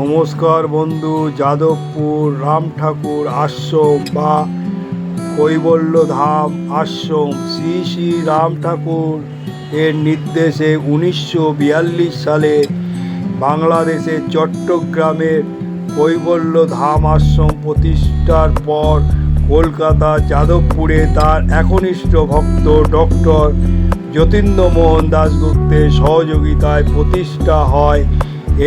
নমস্কার বন্ধু, যাদবপুর, রাম ঠাকুর, আশ্রম, বা কৈবল্য ধাম আশ্রম, শ্রী শ্রী রাম ঠাকুর এর নির্দেশে উনিশশো বিয়াল্লিশ সালে বাংলাদেশের চট্টগ্রামের কৈবল্য ধাম আশ্রম প্রতিষ্ঠার পর কলকাতা, যাদবপুরে তার একনিষ্ঠ ভক্ত ডক্টর যতীন্দ্রমোহন দাশগুপ্তের সহযোগিতায় প্রতিষ্ঠা হয়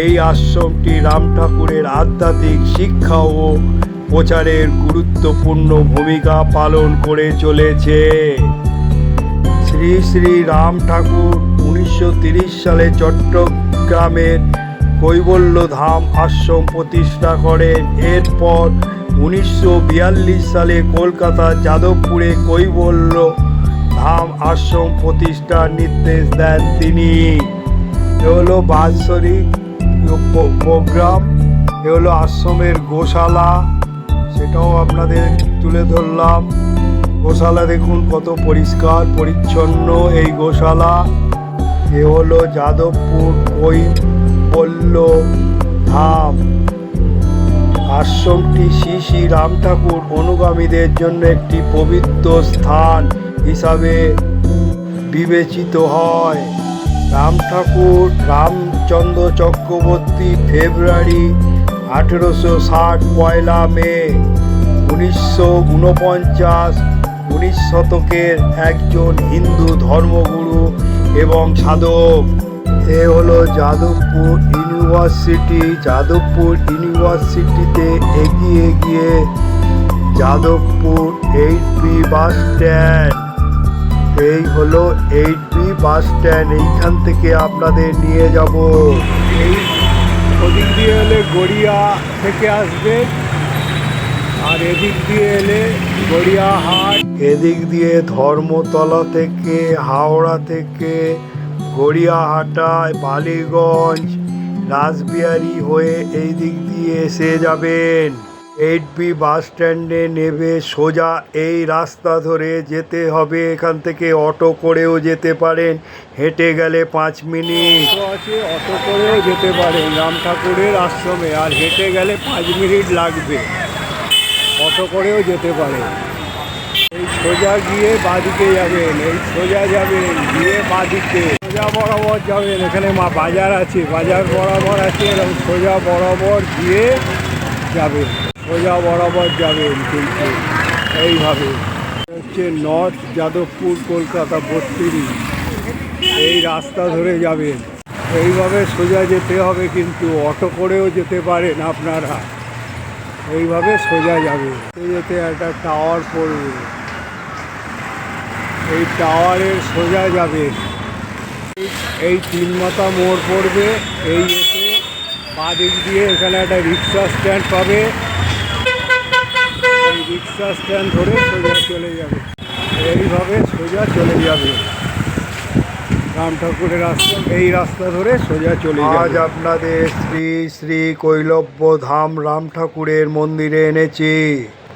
এই আশ্রমটি রাম ঠাকুরের আধ্যাত্মিক শিক্ষা ও প্রচারের গুরুত্বপূর্ণ ভূমিকা পালন করে চলেছে। শ্রী শ্রী রাম ঠাকুর উনিশশো সালে চট্টগ্রামের কৈবল্য ধাম আশ্রম প্রতিষ্ঠা করেন। এরপর উনিশশো বিয়াল্লিশ সালে কলকাতা যাদবপুরে কৈবল্য ধাম আশ্রম প্রতিষ্ঠার নির্দেশ দেন তিনি। হলো বাৎসরিক প্রোগ্রাম, এ হলো আশ্রমের গোশালা। সেটাও আপনাদের তুলে ধরলাম। গোশালা দেখুন কত পরিষ্কার, পরিচ্ছন্ন এই গোশালা। এ হলো যাদবপুর কৈবল্য ধাম আশ্রমটি শ্রী শ্রী রাম ঠাকুর অনুগামীদের জন্য একটি পবিত্র স্থান হিসাবে বিবেচিত হয়। রাম ঠাকুর, রামচন্দ্র চক্রবর্তী, ফেব্রুয়ারি আঠেরোশো ষাট, পয়লা মে, উনিশশো উনপঞ্চাশ উনিশ শতকের একজন হিন্দু ধর্মগুরু এবং সাধক। এ হলো যাদবপুর ইউনিভার্সিটি। যাদবপুর ইউনিভার্সিটিতে এগিয়ে গিয়ে Jadavpur eight B bus stand. এই হলো এইট বি বাস স্ট্যান্ড। এইখান থেকে আপনাদের নিয়ে যাব। এই ওদিক দিয়ে এলে গড়িয়া থেকে আসবে। আর এদিক দিয়ে এলে গড়িয়াহাট এদিক দিয়ে ধর্মতলা থেকে, হাওড়া থেকে গড়িয়াহাটায় বালিগঞ্জ, রাসবিহারি হয়ে এই দিক দিয়ে এসে যাবেন। এইট বি বাস স্ট্যান্ডে নেবে সোজা এই রাস্তা ধরে যেতে হবে। এখান থেকে অটো করেও যেতে পারেন। হেঁটে গেলে পাঁচ মিনিট। আছে, অটো করেও যেতে পারেন রাম ঠাকুরের আশ্রমে। আর হেঁটে গেলে পাঁচ মিনিট লাগবে। অটো করেও যেতে পারেন। এই সোজা গিয়ে বাদিকে যাবেন, এই সোজা যাবেন, গিয়ে বাদিকে। সোজা বরাবর যাবেন, এখানে মা বাজার আছে। বাজার বরাবর আছে, এরকম সোজা বরাবর গিয়ে যাবেন। সোজা বরাবর যাবেন কিন্তু এইভাবে। হচ্ছে নর্থ যাদবপুর, কলকাতা বত্রিশ। এই রাস্তা ধরে যাবেন। এইভাবে সোজা যেতে হবে কিন্তু অটো করেও যেতে পারেন আপনারা। এইভাবে সোজা যাবে যেতে একটা টাওয়ার পড়বে। এই টাওয়ারের সোজা যাবে এই তিন মাথা মোড় পড়বে। এই এসে বাদিক দিয়ে এখানে একটা রিক্সা স্ট্যান্ড পাবে। রিক্সা স্ট্যান্ড ধরে সোজা চলে যাবে। এইভাবে সোজা চলে যাবে। রাম ঠাকুরের রাস্তা এই রাস্তা ধরে সোজা চলে আজ আপনাদের শ্রী শ্রী কৈলব্য ধাম রাম ঠাকুরের মন্দিরে এনেছি।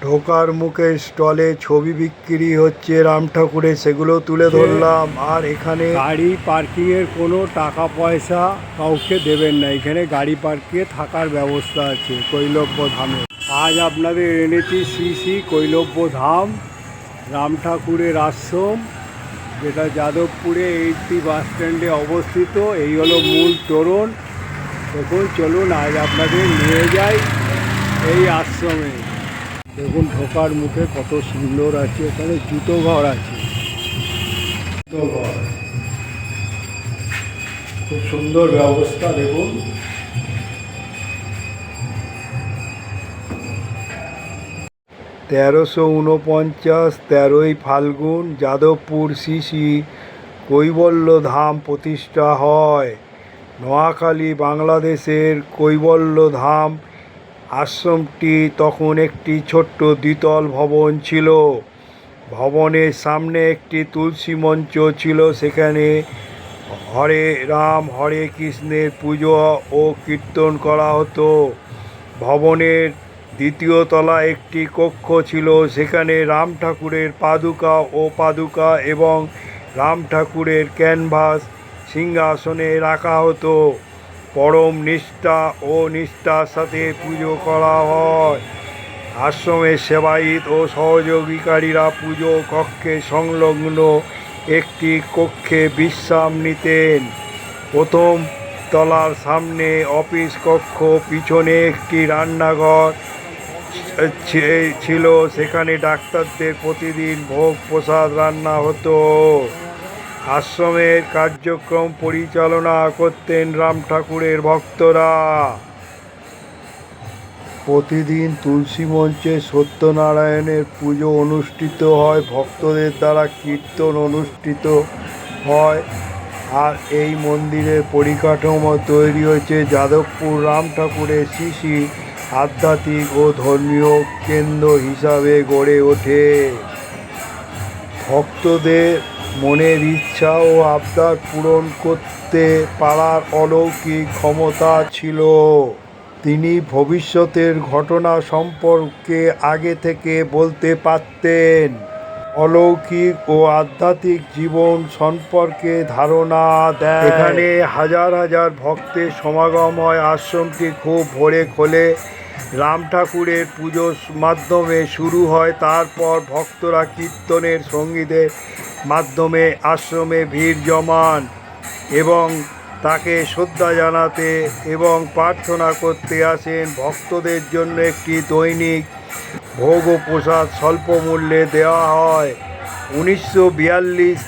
ঢোকার মুখে স্টলে ছবি বিক্রি হচ্ছে রাম ঠাকুরের সেগুলো তুলে ধরলাম। আর এখানে গাড়ি পার্কিং এর কোনো টাকা পয়সা কাউকে দেবেন না। এখানে গাড়ি পার্কিংয়ে থাকার ব্যবস্থা আছে কৈলব্য ধামে। আজ আপনাদের এনেছি শ্রী শ্রী কৈলব্য ধাম রাম ঠাকুরের আশ্রম, যেটা যাদবপুরে এইটটি বাস স্ট্যান্ডে অবস্থিত। এই হলো মূল তোরণ। দেখুন, চলুন, আজ আপনাদের নিয়ে যাই এই আশ্রমে। দেখুন, ঢোকার মুখে কত সুন্দর আছে। এখানে জুতো ঘর আছে। জুতো ঘর। খুব সুন্দর ব্যবস্থা, দেখুন। তেরোশো উনপঞ্চাশ তেরোই ফাল্গুন, যাদবপুর শিশি কৈবল্য ধাম প্রতিষ্ঠা হয়। নোয়াখালী, বাংলাদেশের কৈবল্য ধাম আশ্রমটি তখন একটি ছোট্ট দ্বিতল ভবন ছিল। ভবনের সামনে একটি তুলসী মঞ্চ ছিল। সেখানে হরে রাম, হরে কৃষ্ণের পুজো ও কীর্তন করা হতো। ভবনের দ্বিতীয় তলায় একটি কক্ষ ছিল, সেখানে রাম ঠাকুরের পাদুকা ও পাদুকা এবং রাম ঠাকুরের ক্যানভাস সিংহাসনে রাখা হতো। পরম নিষ্ঠা ও নিষ্ঠার সাথে পুজো করা হয়। আশ্রমের সেবায়িত ও সহযোগীকারীরা পুজো কক্ষে সংলগ্ন একটি কক্ষে বিশ্রাম নিতেন। প্রথম তলার সামনে অফিস কক্ষ, পিছনে একটি রান্নাঘর ছিল, সেখানে ডাক্তারদের প্রতিদিন ভোগ, প্রসাদ রান্না হতো। আশ্রমের কার্যক্রম পরিচালনা করতেন রাম ঠাকুরের ভক্তরা। প্রতিদিন তুলসী মঞ্চে সত্যনারায়ণের পুজো অনুষ্ঠিত হয়, ভক্তদের দ্বারা কীর্তন অনুষ্ঠিত হয়। আর এই মন্দিরের পরিকাঠামো তৈরি হয়েছে। যাদবপুর রাম ঠাকুরের শিশি আধ্যাত্মিক ও ধর্মীয় কেন্দ্র হিসাবে গড়ে ওঠে। ভক্তদের মনের ইচ্ছা ও আবদার পূরণ করতে পারার অলৌকিক ক্ষমতা ছিল। তিনি ভবিষ্যতের ঘটনা সম্পর্কে আগে থেকে বলতে পারতেন। অলৌকিক ও আধ্যাত্মিক জীবন সম্পর্কে ধারণা দেয়। এখানে হাজার হাজার ভক্তের সমাগম হয়। আশ্রমটি খুব ভোরে খোলে। রাম ঠাকুরের পুজোর মাধ্যমে শুরু হয়, তারপর ভক্তরা কীর্তনের সঙ্গীতের মাধ্যমে আশ্রমে ভিড় জমান এবং তাকে শ্রদ্ধা জানাতে এবং প্রার্থনা করতে আসেন। ভক্তদের জন্য একটি দৈনিক ভোগ ও প্রসাদ স্বল্প মূল্যে দেওয়া হয়। উনিশশো বিয়াল্লিশ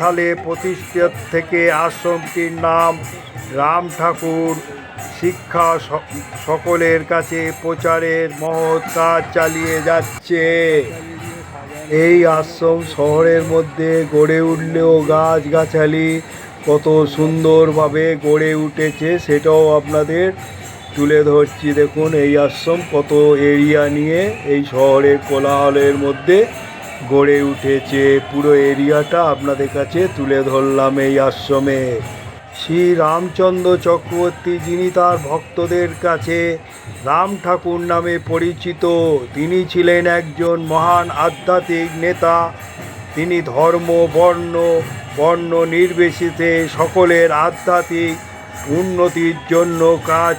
সালে প্রতিষ্ঠা থেকে আশ্রমটির নাম রাম ঠাকুর। শিক্ষা সকলের কাছে প্রচারের মহৎ কাজ চালিয়ে যাচ্ছে। এই আশ্রম শহরের মধ্যে গড়ে উঠলেও গাছগাছালি কত সুন্দরভাবে গড়ে উঠেছে সেটাও আপনাদের তুলে ধরছি। দেখুন, এই আশ্রম কত এরিয়া নিয়ে এই শহরের কোলাহলের মধ্যে গড়ে উঠেছে পুরো এরিয়াটা আপনাদের কাছে তুলে ধরলাম এই আশ্রমে। শ্রী রামচন্দ্র চক্রবর্তী যিনি তার ভক্তদের কাছে রাম ঠাকুর নামে পরিচিত, তিনি ছিলেন একজন মহান আধ্যাত্মিক নেতা। তিনি ধর্ম, বর্ণ বর্ণ নির্বিশেষে সকলের আধ্যাত্মিক উন্নতির জন্য কাজ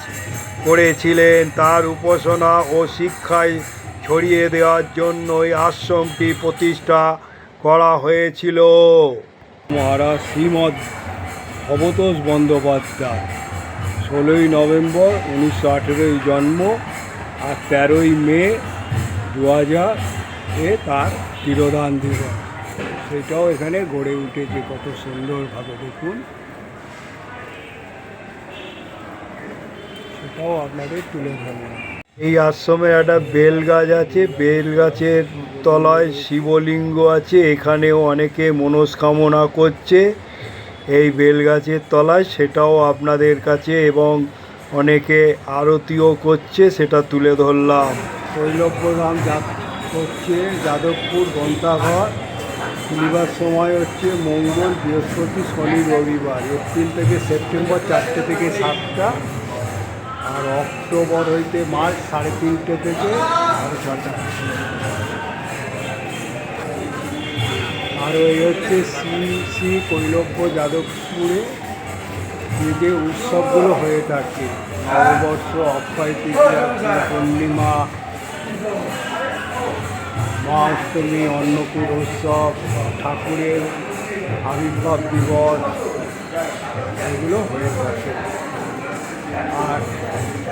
করেছিলেন। তার উপাসনা ও শিক্ষায় ছড়িয়ে দেওয়ার জন্য এই আশ্রমটি প্রতিষ্ঠা করা হয়েছিল। মহারাজ শ্রীমৎ ভবতোষ বন্দ্যোপাধ্যায়, ষোলোই নভেম্বর উনিশশো আঠেরোই জন্ম আর তেরোই মে দু হাজার এ তার তিরোধান দিবস। সেটাও এখানে গড়ে উঠেছে, কত সুন্দরভাবে দেখুন। সেটাও আপনাদের তুলে ধরলাম। এই আশ্রমে একটা বেল গাছ আছে, বেল গাছের তলায় শিবলিঙ্গ আছে, এখানেও অনেকে মনস্কামনা করছে। এই বেল গাছের তলায় সেটাও আপনাদের কাছে এবং অনেকে আরতিও করছে, সেটা তুলে ধরলাম। শৈলভ্যধাম হচ্ছে যাদবপুর গ্রন্থাঘর খুলিবার সময় হচ্ছে মঙ্গল বৃহস্পতি, শনি রবিবার। এপ্রিল থেকে সেপ্টেম্বর চারটে থেকে সাতটা। আর অক্টোবর হইতে মার্চ সাড়ে তিনটে থেকে সাড়ে ছটা আর ওই হচ্ছে শ্রী শ্রী কৈলব্য যাদবপুরে যে উৎসবগুলো হয়ে থাকে, নববর্ষ, অক্ষয় তৃতীয়া, পূর্ণিমা, মহাষ্টমী অন্নকূট উৎসব ঠাকুরের আবির্ভাব দিবস, এগুলো হয়ে থাকে। আর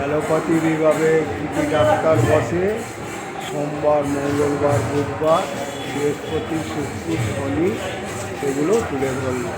অ্যালোপ্যাথি বিভাগে কিছু ডাক্তার বসে সোমবার মঙ্গলবার বুধবার বৃহস্পতি শুক্র শনি সেগুলো তুলে ধরলাম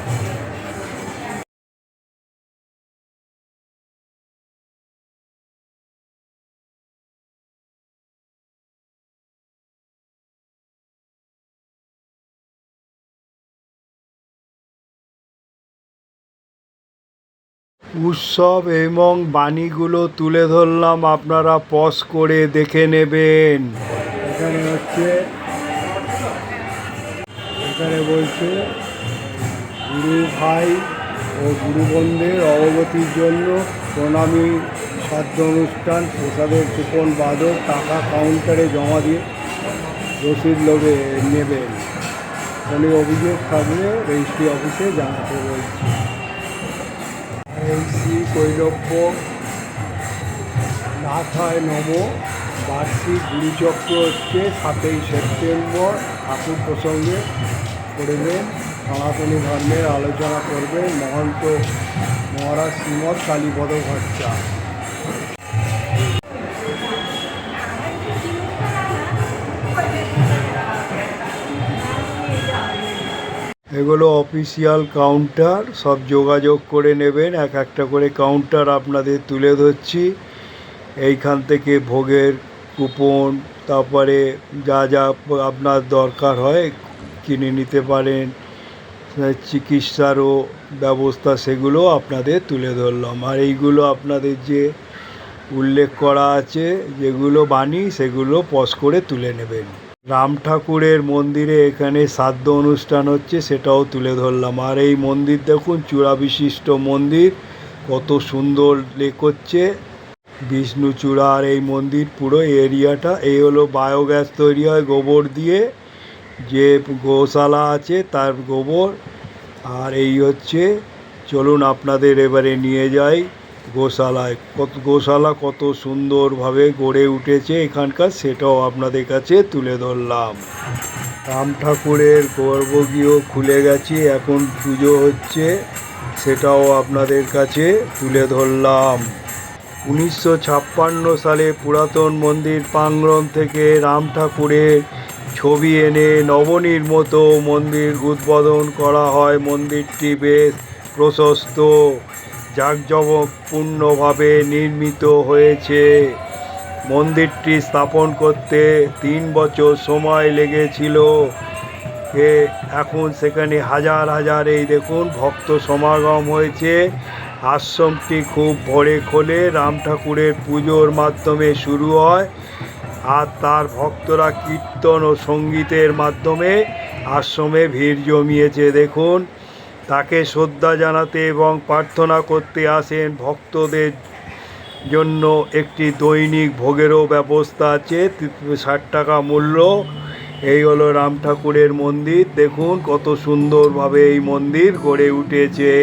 উৎসব এবং বাণীগুলো তুলে ধরলাম, আপনারা পজ করে দেখে নেবেন। এখানে হচ্ছে, এখানে বলছে, গুরু ভাই ও গুরুবন্ধের অবগতির জন্য প্রণামী শ্রাদ্ধ অনুষ্ঠান, প্রসাদের কুপন, বাদক, টাকা কাউন্টারে জমা দিয়ে রসিদ লোভে নেবেন। কোনো অভিযোগ থাকলে রেজিস্ট্রি অফিসে জানাতে বলছি। শ্রী কৈলব্য, নাথায় নম, বার্ষিক গুরুচক্র হচ্ছে সাতই সেপ্টেম্বর। ঠাকুর প্রসঙ্গে করবেন সনাতনী ধর্মের আলোচনা করবেন মহন্ত মহারাজ শ্রীমৎ কালীপদ ভট্টা এগুলো অফিসিয়াল কাউন্টার সব যোগাযোগ করে নেবেন, এক একটা করে কাউন্টার আপনাদের তুলে ধরছি। এইখান থেকে ভোগের কুপন তারপরে যা যা আপনার দরকার হয় কিনে নিতে পারেন। চিকিৎসারও ব্যবস্থা সেগুলো আপনাদের তুলে ধরলাম। আর এইগুলো আপনাদের যে উল্লেখ করা আছে, যেগুলো বাণী, সেগুলো পজ করে তুলে নেবেন। রাম ঠাকুরের মন্দিরে এখানে শ্রাদ্ধ অনুষ্ঠান হচ্ছে, সেটাও তুলে ধরলাম। আর এই মন্দির দেখুন চূড়া বিশিষ্ট মন্দির, কত সুন্দর লেক হচ্ছে। বিষ্ণুচূড়ার এই মন্দির পুরো এরিয়াটা এই হলো বায়োগ্যাস তৈরি হয় গোবর দিয়ে। যে গোশালা আছে তার গোবর। আর এই হচ্ছে, চলুন আপনাদের এবারে নিয়ে যাই। গোশালায় কত, গোশালা কত সুন্দরভাবে গড়ে উঠেছে এখানকার সেটাও আপনাদের কাছে তুলে ধরলাম। রাম ঠাকুরের গর্ভগৃহ খুলে গেছে, এখন পুজো হচ্ছে, সেটাও আপনাদের কাছে তুলে ধরলাম। উনিশশো ছাপ্পান্ন সালে পুরাতন মন্দির প্রাঙ্গণ থেকে রাম ঠাকুরের ছবি এনে নবনির্মিত মন্দির উদ্বোধন করা হয়। মন্দিরটি বেশ প্রশস্ত। জাঁকজমকপূর্ণভাবে নির্মিত হয়েছে। মন্দিরটি স্থাপন করতে তিন বছর সময় লেগেছিল। এ, এখন সেখানে হাজার হাজার, এই দেখুন, ভক্ত সমাগম হয়েছে। আশ্রমটি খুব ভোরে খোলে রাম ঠাকুরের পুজোর মাধ্যমে শুরু হয় আর তার ভক্তরা কীর্তন ও সঙ্গীতের মাধ্যমে আশ্রমে ভিড় জমিয়েছে। দেখুন তাকে শ্রদ্ধা জানাতে এবং প্রার্থনা করতে আসেন ভক্তদের জন্য একটি দৈনিক ভোগেরও ব্যবস্থা আছে, ষাট টাকা মূল্য। এই হলো রাম ঠাকুরের মন্দির। দেখুন কত সুন্দরভাবে এই মন্দির গড়ে উঠেছে।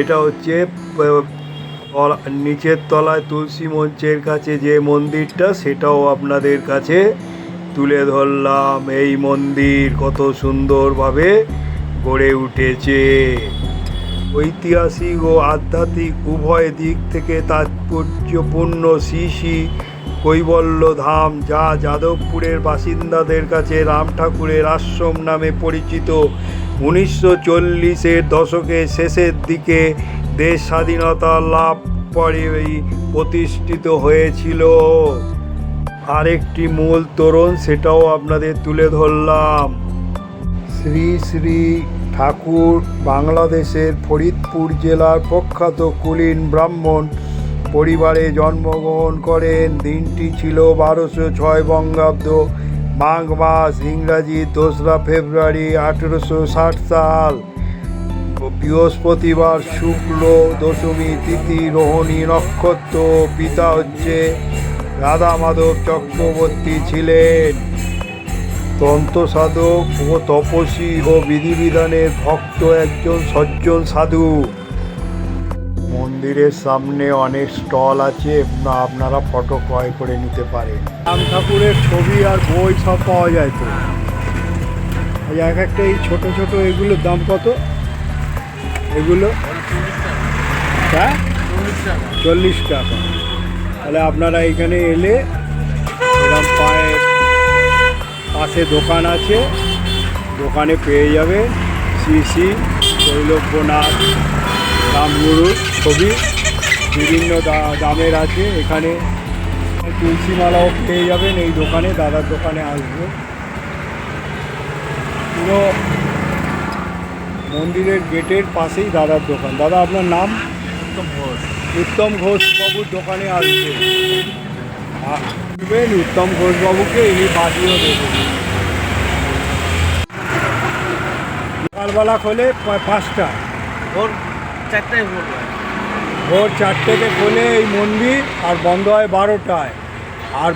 এটা হচ্ছে নিচের তলায় তুলসী মঞ্চের কাছে যে মন্দিরটা, সেটাও আপনাদের কাছে তুলে ধরলাম। এই মন্দির কত সুন্দরভাবে গড়ে উঠেছে। ঐতিহাসিক ও আধ্যাত্মিক উভয় দিক থেকে তাৎপর্যপূর্ণ শ্রী শ্রী কৈবল্য ধাম যা যাদবপুরের বাসিন্দাদের কাছে রাম ঠাকুরের আশ্রম নামে পরিচিত। উনিশশো চল্লিশের দশকের শেষের দিকে দেশ স্বাধীনতা লাভ পরেই প্রতিষ্ঠিত হয়েছিল। আরেকটি মূল তোরণ, সেটাও আপনাদের তুলে ধরলাম। শ্রী শ্রী ঠাকুর বাংলাদেশের ফরিদপুর জেলার প্রখ্যাত কুলীন ব্রাহ্মণ পরিবারে জন্মগ্রহণ করেন। দিনটি ছিল বারোশো ছয় বঙ্গাব্দ মাঘ মাস ইংরাজি দোসরা ফেব্রুয়ারি আঠেরোশো ষাট সাল। বৃহস্পতিবার শুক্ল দশমী তিথি রোহিণী নক্ষত্র, পিতা হচ্ছে রাধা মাধব চক্রবর্তী ছিলেন। তন্ত্র সাধক ও তপস্বী ও বিধিবিধানের ভক্ত একজন সজ্জন সাধু। মন্দিরের সামনে অনেক স্টল আছে আপনা- আপনারা ফটো ক্রয় করে নিতে পারেন। রাম ঠাকুরের ছবি আর বই সব পাওয়া যায় তো। এক একটা এই ছোটো ছোটো এগুলোর দাম কত? এগুলো? হ্যাঁ? চল্লিশ টাকা। তাহলে আপনারা এখানে এলে পায়ে পাশে দোকান আছে। দোকানে পেয়ে যাবে। শ্রী শ্রী শৈলব্যনাথ রামগুরুর ছবি। বিভিন্ন দামের আছে। এখানে তুলসী মালাও পেয়ে যাবেন এই দোকানে। দাদার দোকানে আসবে। পুরো মন্দিরের গেটের পাশেই দাদার দোকান। দাদা আপনার নাম? উত্তম ঘোষ। উত্তম ঘোষ বাবুর দোকানে আসবে। আসবেন উত্তম ঘোষ বাবুকে ইনি বাদিও দেবেন। সকালবেলা খোলে পাঁচটা। ভোর চারটায় ভোর। ভোর চারটেতে খোলে এই মন্দির আর বন্ধ হয় বারোটায়। আর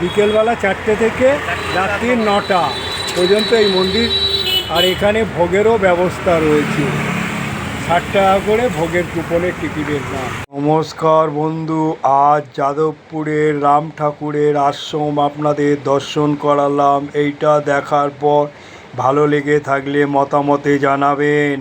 বিকেলবেলা চারটে থেকে রাত্রি নটা পর্যন্ত এই মন্দির। আর এখানে ভোগেরও ব্যবস্থা রয়েছে। ষাট টাকা করে ভোগের কুপনে টিকিটের দাম নমস্কার বন্ধু, আজ যাদবপুরের রাম ঠাকুরের আশ্রম আপনাদের দর্শন করালাম। এইটা দেখার পর ভালো লেগে থাকলে মতামতে জানাবেন।